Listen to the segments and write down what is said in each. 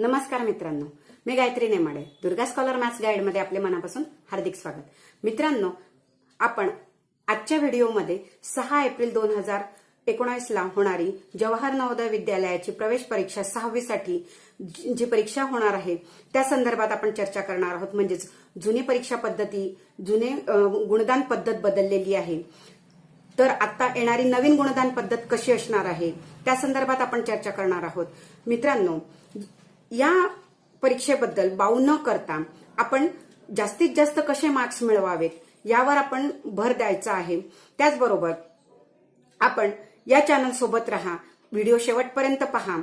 नमस्कार मित्रांनो मी गायत्री नेमाडे दुर्गा स्कॉलर मॅथ्स गाईडमध्ये आपले मनापासून हार्दिक स्वागत. मित्रांनो आपण आजच्या व्हिडिओमध्ये सहा एप्रिल दोन हजार एकोणावीसला होणारी जवाहर नवोदय विद्यालयाची प्रवेश परीक्षा सहावीसाठी जी परीक्षा होणार आहे त्या संदर्भात आपण चर्चा करणार आहोत. म्हणजेच जुनी परीक्षा पद्धती जुने गुणदान पद्धत बदललेली आहे. तर आता येणारी नवीन गुणदान पद्धत कशी असणार आहे त्या संदर्भात आपण चर्चा करणार आहोत. मित्रांनो या परीक्षेबद्दल बाऊ न करता आपण जास्तीत जास्त कसे मार्क्स मिळवावेत यावर आपण भर द्यायचा आहे. त्याचबरोबर आपण या चॅनल सोबत राहा व्हिडिओ शेवटपर्यंत पहा.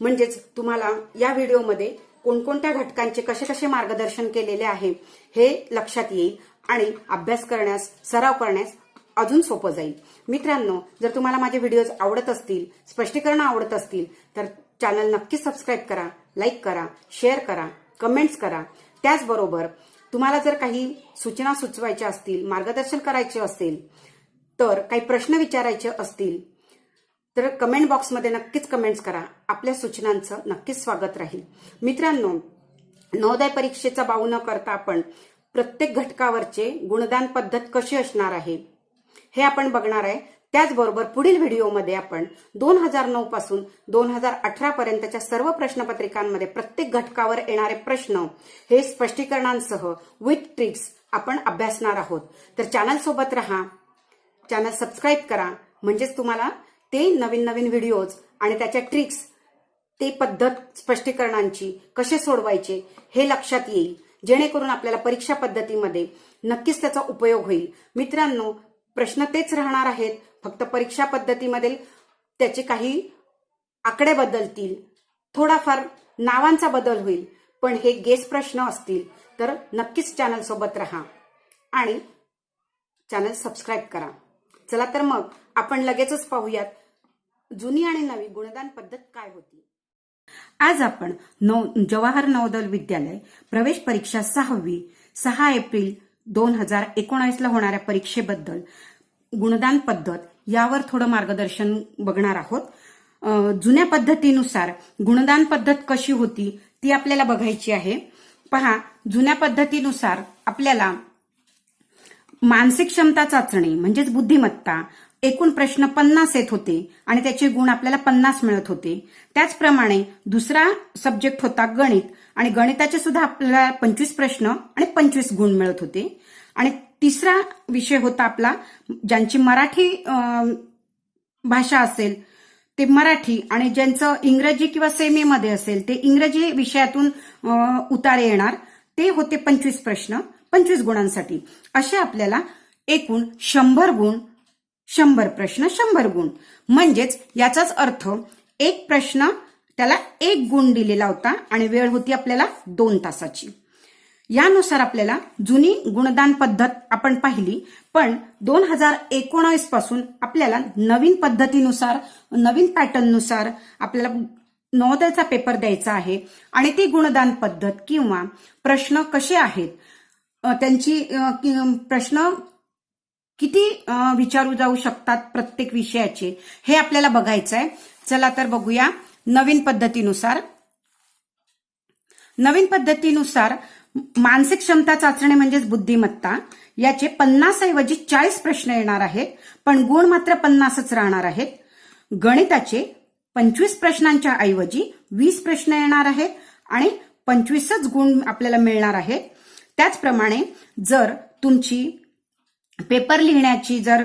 म्हणजेच तुम्हाला या व्हिडिओमध्ये कोणकोणत्या घटकांचे कसे कसे मार्गदर्शन केलेले आहे हे लक्षात येईल आणि अभ्यास करण्यास सराव करण्यास अजून सोपं जाईल. मित्रांनो जर तुम्हाला माझे व्हिडिओज आवडत असतील स्पष्टीकरण आवडत असतील तर चॅनल नक्की सबस्क्राईब करा लाईक करा शेअर करा कमेंट्स करा. त्याचबरोबर तुम्हाला जर काही सूचना सुचवायच्या असतील मार्गदर्शन करायचे असेल तर काही प्रश्न विचारायचे असतील तर कमेंट बॉक्समध्ये नक्कीच कमेंट्स करा. आपल्या सूचनांचं नक्कीच स्वागत राहील. मित्रांनो नवोदय परीक्षेचा बाऊ न करता आपण प्रत्येक घटकावरचे गुणदान पद्धत कशी असणार आहे हे आपण बघणार आहे. त्याचबरोबर पुढील व्हिडिओमध्ये आपण दोन हजार नऊ पासून दोन हजार अठरा पर्यंतच्या सर्व प्रश्नपत्रिकांमध्ये प्रत्येक घटकावर येणारे प्रश्न हे स्पष्टीकरणांसह विथ ट्रिक्स आपण अभ्यासणार आहोत. तर चॅनल सोबत राहा चॅनल सबस्क्राईब करा. म्हणजेच तुम्हाला ते नवीन नवीन व्हिडिओज आणि त्याच्या ट्रिक्स ते पद्धत स्पष्टीकरणांची कसे सोडवायचे हे लक्षात येईल. जेणेकरून आपल्याला परीक्षा पद्धतीमध्ये नक्कीच त्याचा उपयोग होईल. मित्रांनो प्रश्न तेच राहणार आहेत. फक्त परीक्षा पद्धतीमध्ये त्याचे काही आकडे बदलतील. थोडाफार नावांचा बदल होईल. पण हे गेस प्रश्न असतील. तर नक्कीच चॅनल सोबत राहा. आणि चॅनल सबस्क्राईब करा. चला तर मग आपण लगेचच पाहूयात. जुनी आणि नवी गुणदान पद्धत काय होती? आज आपण नौ जवाहर नवोदय विद्यालय प्रवेश परीक्षा सहावी सहा एप्रिल दोन हजार एकोणावीसला होणाऱ्या परीक्षेबद्दल गुणदान पद्धत यावर थोडं मार्गदर्शन बघणार आहोत. जुन्या पद्धतीनुसार गुणदान पद्धत कशी होती ती आपल्याला बघायची आहे. पहा जुन्या पद्धतीनुसार आपल्याला मानसिक क्षमता चाचणी म्हणजेच बुद्धिमत्ता एकूण प्रश्न पन्नास येत होते आणि त्याचे गुण आपल्याला पन्नास मिळत होते. त्याचप्रमाणे दुसरा सब्जेक्ट होता गणित आणि गणिताचे सुद्धा आपल्याला पंचवीस प्रश्न आणि पंचवीस गुण मिळत होते. आणि तिसरा विषय होता आपला ज्यांची मराठी भाषा असेल ते मराठी आणि ज्यांचं इंग्रजी किंवा सेमीमध्ये असेल ते इंग्रजी विषयातून उतारे येणार. ते होते पंचवीस प्रश्न पंचवीस गुणांसाठी. असे आपल्याला एकूण शंभर गुण शंभर प्रश्न शंभर गुण. म्हणजेच याचाच अर्थ एक प्रश्न त्याला एक गुण दिलेला होता आणि वेळ होती आपल्याला दोन तासाची. यानुसार आपल्याला जुनी गुणदान पद्धत आपण पाहिली पण दोन हजार एकोणावीसपासून आपल्याला नवीन पद्धतीनुसार नवीन पॅटर्ननुसार आपल्याला नवोदयचा पेपर द्यायचा आहे आणि ती गुणदान पद्धत किंवा प्रश्न कसे आहेत त्यांची प्रश्न किती विचारू जाऊ शकतात प्रत्येक विषयाचे हे आपल्याला बघायचं आहे चला तर बघूया नवीन पद्धतीनुसार. नवीन पद्धतीनुसार मानसिक क्षमता चाचणी म्हणजेच बुद्धिमत्ता याचे पन्नास ऐवजी चाळीस प्रश्न येणार आहेत पण गुण मात्र पन्नासच राहणार आहेत. गणिताचे पंचवीस प्रश्नांच्या ऐवजी वीस प्रश्न येणार आहेत आणि पंचवीसच गुण आपल्याला मिळणार आहेत. त्याचप्रमाणे जर तुमची पेपर लिहिण्याची जर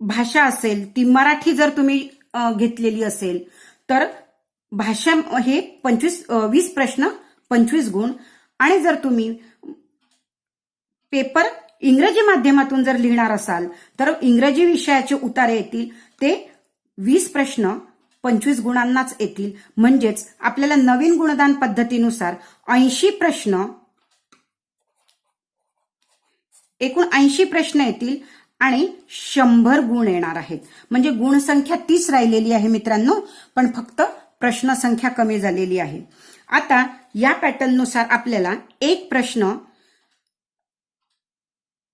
भाषा असेल ती मराठी जर तुम्ही घेतलेली असेल तर भाषा हे पंचवीस वीस प्रश्न पंचवीस गुण आणि जर तुम्ही पेपर इंग्रजी माध्यमातून जर लिहिणार असाल तर इंग्रजी विषयाचे उतारे येतील. ते वीस प्रश्न पंचवीस गुणांनाच येतील. म्हणजेच आपल्याला नवीन गुणदान पद्धतीनुसार ऐंशी प्रश्न एकूण ऐंशी प्रश्न येतील आणि शंभर गुण येणार आहेत. म्हणजे गुणसंख्या तीच राहिलेली आहे मित्रांनो पण फक्त प्रश्न संख्या कमी झालेली आहे. आता या पॅटर्ननुसार आपल्याला एक प्रश्न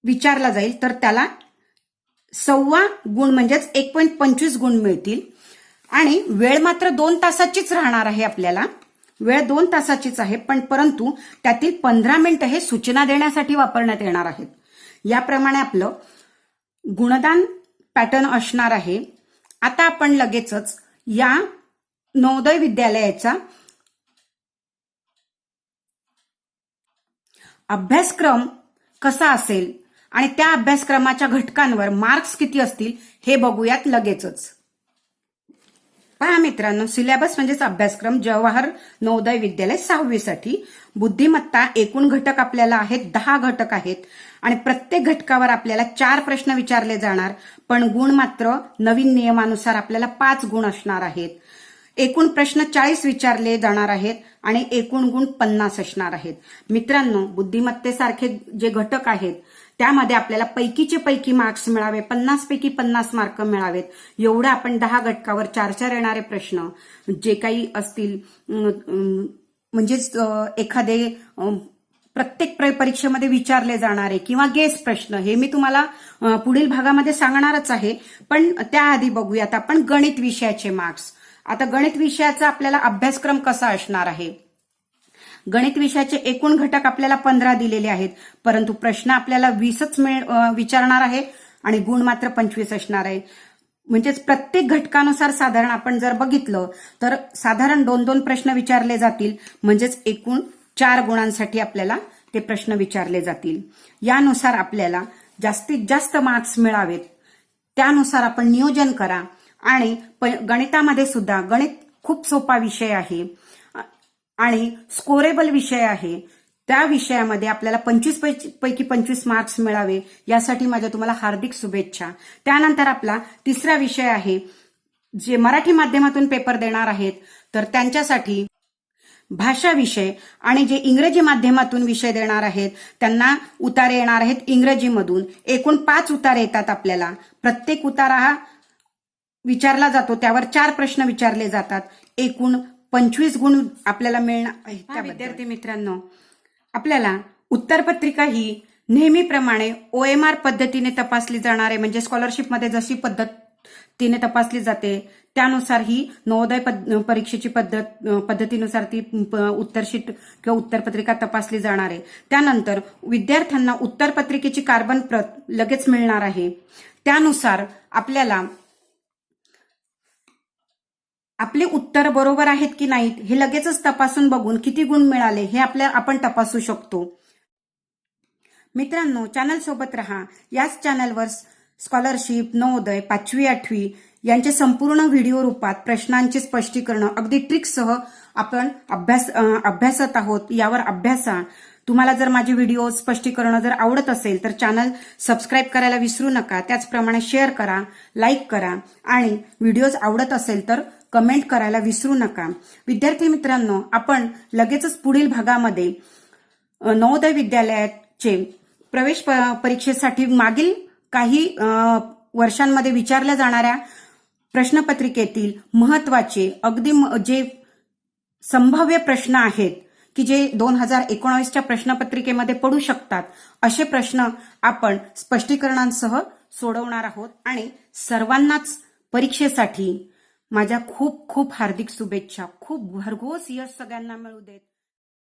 विचारला जाईल तर त्याला सव्वा गुण म्हणजेच एक पॉईंट पंचवीस गुण मिळतील. आणि वेळ मात्र दोन तासाचीच राहणार आहे आपल्याला. वेळ दोन तासाचीच आहे पण परंतु त्यातील पंधरा मिनिटं हे सूचना देण्यासाठी वापरण्यात येणार आहेत. याप्रमाणे आपलं गुणदान पॅटर्न असणार आहे. आता आपण लगेचच या नवोदय विद्यालयाचा अभ्यासक्रम कसा असेल आणि त्या अभ्यासक्रमाच्या घटकांवर मार्क्स किती असतील हे बघूयात लगेचच. पहा मित्रांनो सिलेबस म्हणजेच अभ्यासक्रम जवाहर नवोदय विद्यालय सहावीसाठी बुद्धिमत्ता एकूण घटक आपल्याला आहेत दहा घटक आहेत. आणि प्रत्येक घटकावर आपल्याला चार प्रश्न विचारले जाणार पण गुण मात्र नवीन नियमानुसार आपल्याला पाच गुण असणार आहेत. एकूण प्रश्न चाळीस विचारले जाणार आहेत आणि एकूण गुण पन्नास असणार आहेत. मित्रांनो बुद्धिमत्तेसारखे जे घटक आहेत त्यामध्ये आपल्याला पैकीचे पैकी मार्क्स मिळावे पन्नास पैकी पन्नास मार्क मिळावेत. एवढं आपण दहा घटकावर चार चार येणारे प्रश्न जे काही असतील म्हणजेच एखादे प्रत्येक प्र- परीक्षेमध्ये विचारले जाणारे किंवा गेस प्रश्न हे मी तुम्हाला पुढील भागामध्ये सांगणारच आहे. पण त्याआधी बघूयात आपण गणित विषयाचे मार्क्स आता गणित विषयाचा आपल्याला अभ्यासक्रम कसा असणार आहे? गणित विषयाचे एकूण घटक आपल्याला पंधरा दिलेले आहेत परंतु प्रश्न आपल्याला वीसच मिळ- विचारणार आहे आणि गुण मात्र पंचवीस असणार आहे. म्हणजेच प्रत्येक घटकानुसार साधारण आपण जर बघितलं तर साधारण दोन दोन प्रश्न विचारले जातील म्हणजेच एकूण चार गुणांसाठी आपल्याला ते प्रश्न विचारले जातील. यानुसार आपल्याला जास्तीत जास्त मार्क्स मिळावेत. त्यानुसार आपण नियोजन करा. आणि गणितामध्ये सुद्धा गणित खूप सोपा विषय आहे. आणि स्कोरेबल विषय आहे. त्या विषयामध्ये आपल्याला पंचवीस पैकी पंचवीस मार्क्स मिळावे यासाठी माझ्या तुम्हाला हार्दिक शुभेच्छा. त्यानंतर आपला तिसरा विषय आहे जे मराठी माध्यमातून पेपर देणार आहेत तर त्यांच्यासाठी भाषा विषय आणि जे इंग्रजी माध्यमातून विषय देणार आहेत त्यांना उतारे येणार आहेत इंग्रजीमधून. एकूण पाच उतारे येतात आपल्याला. प्रत्येक उतारा हा विचारला जातो त्यावर चार प्रश्न विचारले जातात. एकूण पंचवीस गुण आपल्याला मिळणार विद्यार्थी मित्रांनो आपल्याला उत्तरपत्रिका ही नेहमीप्रमाणे ओएमआर पद्धतीने तपासली जाणार आहे. म्हणजे स्कॉलरशिपमध्ये जशी पद्धतीने तपासली जाते त्यानुसार ही नवोदय पद- परीक्षेची पद्धत पद्धतीनुसार ती उत्तरशीट किंवा उत्तरपत्रिका तपासली जाणार आहे. त्यानंतर विद्यार्थ्यांना उत्तरपत्रिकेची कार्बन प्रत लगेच मिळणार आहे. त्यानुसार आपल्याला आपले उत्तर बरोबर आहेत की नाहीत हे लगेचच तपासून बघून किती गुण मिळाले हे आपल्या आपण तपासू शकतो. मित्रांनो चॅनल सोबत रहा. याच चॅनलवर स्कॉलरशिप नवोदय पाचवी आठवी यांचे संपूर्ण व्हिडिओ रूपात प्रश्नांचे स्पष्टीकरण अगदी ट्रिक्ससह आपण अभ्यास अभ्यासत आहोत. यावर अभ्यासा. तुम्हाला जर माझे व्हिडिओ स्पष्टीकरण जर आवडत असेल तर चॅनल सबस्क्राईब करायला विसरू नका. त्याचप्रमाणे शेअर करा लाईक करा. आणि व्हिडिओज आवडत असेल तर कमेंट करायला विसरू नका. विद्यार्थी मित्रांनो आपण लगेचच पुढील भागामध्ये नवोदय विद्यालयाचे प्रवेश प- परीक्षेसाठी मागील काही वर्षांमध्ये विचारल्या जाणाऱ्या प्रश्नपत्रिकेतील महत्त्वाचे अगदी म- जे संभाव्य प्रश्न आहेत की जे दोन हजार एकोणावीसच्या प्रश्नपत्रिकेमध्ये पडू शकतात असे प्रश्न आपण स्पष्टीकरणांसह सोडवणार आहोत. आणि सर्वांनाच परीक्षेसाठी माझ्या खूप खूप हार्दिक शुभेच्छा. खूप भरघोस यश सगळ्यांना मिळू देत.